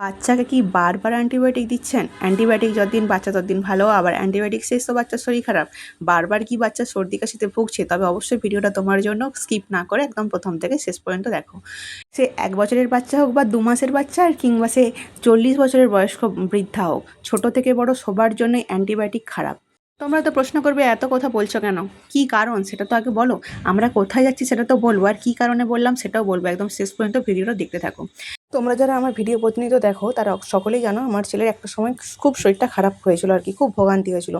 বাচ্চাকে কি বারবার অ্যান্টিবায়োটিক দিচ্ছেন? অ্যান্টিবায়োটিক যতদিন বাচ্চা ততদিন ভালো, আবার অ্যান্টিবায়োটিক শেষ তো বাচ্চার শরীর খারাপ। বারবার কি বাচ্চা সর্দি কাশিতে ভুগছে? তবে অবশ্যই ভিডিওটা তোমার জন্য স্কিপ না করে একদম প্রথম থেকে শেষ পর্যন্ত দেখো। সে এক বছরের বাচ্চা হোক বা দু মাসের বাচ্চা আর কিংবা সে চল্লিশ বছরের বয়স্ক বৃদ্ধা হোক, ছোট থেকে বড় সবার জন্যই অ্যান্টিবায়োটিক খারাপ। তোমরা তো প্রশ্ন করবে, এত কথা বলছো কেন? কি কারণ? সেটা তো আগে বলো। আমরা কোথায় যাচ্ছি সেটা তো বলব, আর কি কারণে বললাম সেটাও বলব। একদম শেষ পর্যন্ত ভিডিওটা দেখতে থাকো। তোমরা যারা আমার ভিডিও প্রতিনিয়ত দেখো, তারা সকলেই জানো আমার ছেলের একটা সময় খুব শরীরটা খারাপ হয়েছিল আর কি, খুব ভোগান্তি হয়েছিল।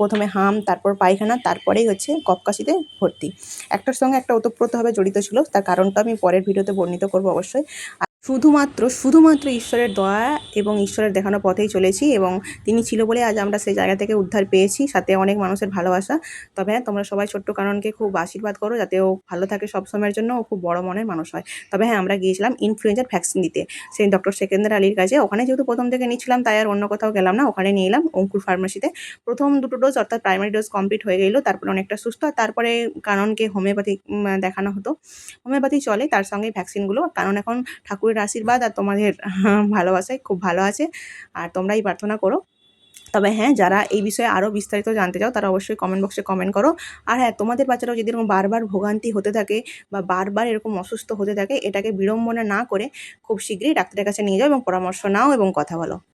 প্রথমে হাম, তারপর পায়খানা, তারপরেই হচ্ছে কপকাশিতে ভর্তি। একটার সঙ্গে একটা ওতপ্রোতভাবে জড়িত ছিল, তার কারণটা আমি পরের ভিডিওতে বর্ণিত করব অবশ্যই। শুধুমাত্র শুধুমাত্র ঈশ্বরের দয়া এবং ঈশ্বরের দেখানো পথেই চলেছি এবং তিনি ছিল বলে আজ আমরা সেই জায়গা থেকে উদ্ধার পেয়েছি, সাথে অনেক মানুষের ভালোবাসা। তবে হ্যাঁ তোমরা সবাই ছোট্ট কারণকে খুব আশীর্বাদ করো যাতে ও ভালো থাকে সব সময়ের জন্য, ও খুব বড় মনের মানুষ হয়। তবে হ্যাঁ আমরা গিয়েছিলাম ইনফ্লুয়েঞ্জার ভ্যাকসিন দিতে। সেই ডক্টর সেকেন্দার আলীর কাছে। ওখানে যেহেতু প্রথম থেকে নিচ্ছিলাম তাই আর অন্য কোথাও গেলাম না। ওখানে নিয়ে এলাম অঙ্কুর ফার্মাসিতে প্রথম দুটো ডোজ অর্থাৎ প্রাইমারি ডোজ কমপ্লিট হয়ে গেলো, তারপরে অনেকটা সুস্থ। আর তারপরে কাননকে হোমিওপ্যাথি দেখানো হতো। হোমিওপ্যাথি চলে, তার সঙ্গে ভ্যাকসিনগুলো কারণ এখন ঠাকুরের আশীর্বাদ আর তোমাদের ভালোবাসায় খুব ভালো আছে। আর তোমরাই প্রার্থনা করো। তবে হ্যাঁ যারা এই বিষয়ে আরও বিস্তারিত জানতে চাও, তারা অবশ্যই কমেন্ট বক্সে কমেন্ট করো। আর হ্যাঁ তোমাদের বাচ্চারাও যদি এরকম বারবার ভোগান্তি হতে থাকে বা বারবার এরকম অসুস্থ হতে থাকে, এটাকে বিড়ম্বনা না করে খুব শীঘ্রই ডাক্তারের কাছে নিয়ে যাও এবং পরামর্শ নাও এবং কথা বলো।